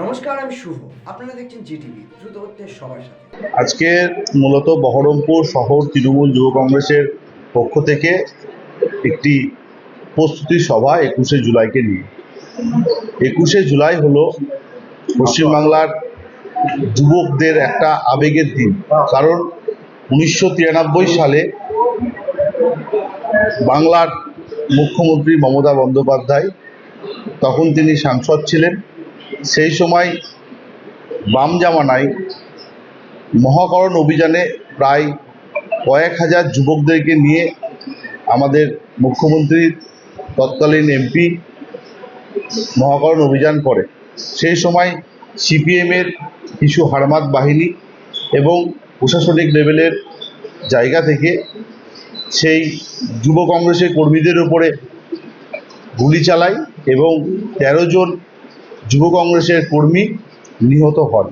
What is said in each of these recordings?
নমস্কার, আমি শুভ। আপনারা দেখছেন জিটিভি দ্রুত হচ্ছে সবার সাথে। আজকে মূলত বহরমপুর শহর তৃণমূল যুব কংগ্রেসের পক্ষ থেকে একটি প্রস্তুতি সভা একুশে জুলাইকে নিয়ে। একুশে জুলাই হলো পশ্চিমবাংলার যুবকদের একটা আবেগের দিন। কারণ উনিশশো তিরানব্বই সালে বাংলার মুখ্যমন্ত্রী মমতা বন্দ্যোপাধ্যায়, তখন তিনি সাংসদ ছিলেন। সেই সময় বাম জামানায় মহাকরণ অভিযানে প্রায় কয়েক হাজার যুবকদেরকে নিয়ে আমাদের মুখ্যমন্ত্রী, তৎকালীন এমপি মহাকরণ অভিযান করে। সেই সময় সিপিএমের কিছু হারমাত বাহিনী এবং প্রশাসনিক লেভেলের জায়গা থেকে সেই যুব কংগ্রেসের কর্মীদের উপরে গুলি চালায় এবং তেরো জন যুব কংগ্রেসের কর্মী নিহত হন।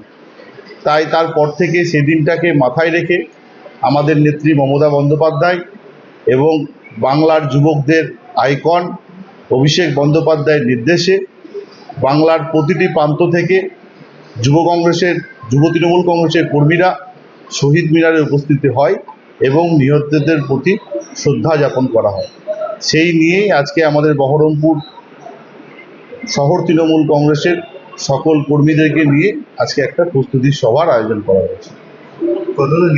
তাই তারপর থেকে সেদিনটাকে মাথায় রেখে আমাদের নেত্রী মমতা বন্দ্যোপাধ্যায় এবং বাংলার যুবকদের আইকন অভিষেক বন্দ্যোপাধ্যায়ের নির্দেশে বাংলার প্রতিটি প্রান্ত থেকে যুব কংগ্রেসের, যুব তৃণমূল কংগ্রেসের কর্মীরা শহীদ মিনারে উপস্থিত হয় এবং নিহতদের প্রতি শ্রদ্ধা যাপন করা হয়। সেই নিয়েই আজকে আমাদের বহরমপুর শহর তৃণমূল কংগ্রেসের সকল কর্মীদেরকে নিয়ে আজকে একটা প্রস্তুতি সভার আয়োজন করা হয়েছে।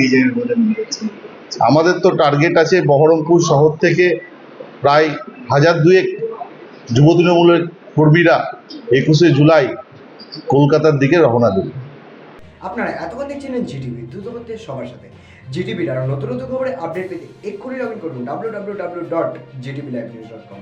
নিজের বলে মনে হচ্ছে আমাদের তো টার্গেট আছে বহরমপুর শহর থেকে প্রায় হাজার দুয়েক যুব তৃণমূলের কর্মীরা একুশে জুলাই কলকাতার দিকে রওনা দেবে। আপনারা এতক্ষণ দেখছিলেন জিটিভি দ্রুত সবার সাথে। জিটিভির আরও নতুন নতুন খবরে আপডেট পেতে এক্ষুনি লগ ইন করুন W W W dot GTV live news dot com